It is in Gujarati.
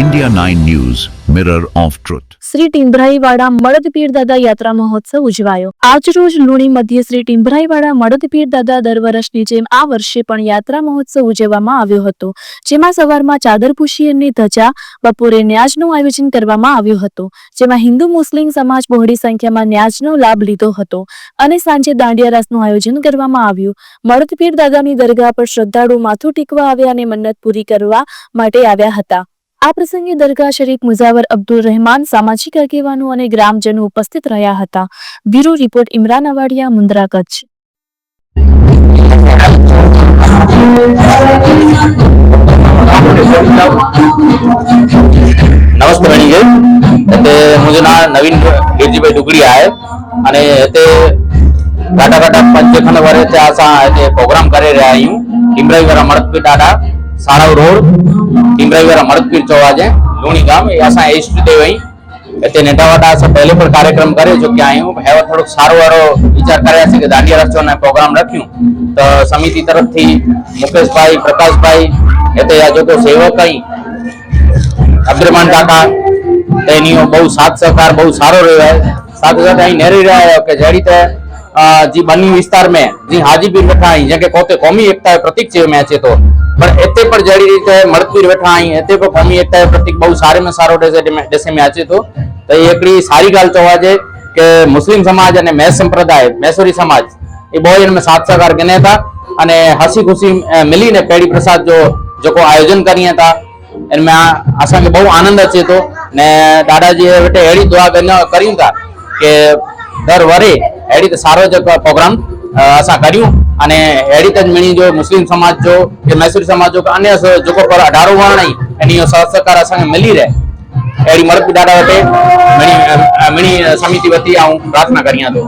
India 9 News, Mirror of Truth. Shri ટીમ્ભરાઈવાડા મળદપીર દાદા યાત્રા મહોત્સવ ઉજવાયો. આજ રોજ લુણી મધ્ય શ્રી ટીમ્ભરાઈવાડા મળદપીર દાદા દર વર્ષની જેમ આ વર્ષે પણ યાત્રા મહોત્સવ ઉજવવામાં આવ્યો હતો જેમાં સવારમાં ચાદર પૂશીની ધજા બપોરે ન્યાજનું આયોજન કરવામાં આવ્યું હતું જેમાં હિન્દુ મુસ્લિમ સમાજ બહોળી સંખ્યામાં ન્યાજનો લાભ લીધો હતો અને સાંજે દાંડિયા રાસનું આયોજન કરવામાં આવ્યું. મળદપીર દાદાની દરગાહ પર શ્રદ્ધાળુ માથું ટેકવા આવ્યા અને મન્નત પૂરી કરવા માટે આવ્યા હતા. આ પ્રસંગે દરગાહ શરીફ મુઝાવર અબ્દુલ રહેમાન, સામાજિક આગેવાનો અને ગ્રામજનો ઉપસ્થિત રહ્યા હતા. Bureau report, Imran Awadiya, Mundra Kutch. નમસ્તે બહેણી તે મુજબ નામ નવીન ગીરજીભાઈ ડુગડી હે અને તે ટાટા ટાટા પંચખંડ વરે ત્યાં પ્રોગ્રામ કરી રહ્યા હું ઇમરાઈ વરા મળતપી ટાટા સાળવ રોડ કિमराईवाड़ा मड़कपीर चौड़ा जे लूणी गांव असां ईष्ट देव आई हिते नंढा वॾा असां पहले पण कार्यक्रम करे चुकिया आहियूं हैव थोरो सारो वारो वीचार करियासीं की दांडिया रचो प्रोग्राम रखियूं त समिति तरफ़ मुकेश भाई प्रकाश भाई हिते जा जेको सेवक आई અબ્દુરમાન કાકા તેનીઓ બહુ સાથ સહકાર બહુ સારો રહ્યો છે સાથે સાથે અહીં નરી રહ્યા કે જેડી તે જી બની વિસ્તાર મેં જી હાજીપીર બેઠા અહીં જે કે કોતે કોમી એકતા પ્રતીક છે મેં છે તો પણ એતે पर जहिड़ी रीते मड़तवीर वेठा आहीं हिते बि क़ौमी एकता जो प्रतीक बहु सारे में सारो ॾिसे में अचे थो त हीअ हिकिड़ी सारी ॻाल्हि चवाइजे કે મુસ્લિમ સમાજ અને મેસ સંપ્રદાય, મેસોરી સમાજ, એ બહુ એમને સાથ સહકાર ગણે હતા. અને હસી ખુશી મિલીને પેઢી પ્રસાદ જો જેકો આયોજન કરીએ હતા. એમાં અસાંखे બહુ આનંદ અચે તો. ને દાદાજીએ વટે અહેડી દુઆ કર્યું હતા કે દર વરે અહેડી સારો જેકો પ્રોગ્રામ અસાં કર્યું અને હેરિટેજ મણી જો મુસ્લિમ સમાજ જો કે મૈસૂરી સમાજ જો કે અન્ય जेको पर अढारो वण आई ऐं इहो साथ सरकार असांखे मिली रहे अहिड़ी मर्द ॾाढा वटि मिणी मिणी समिति वती ऐं प्रार्थना करियां थो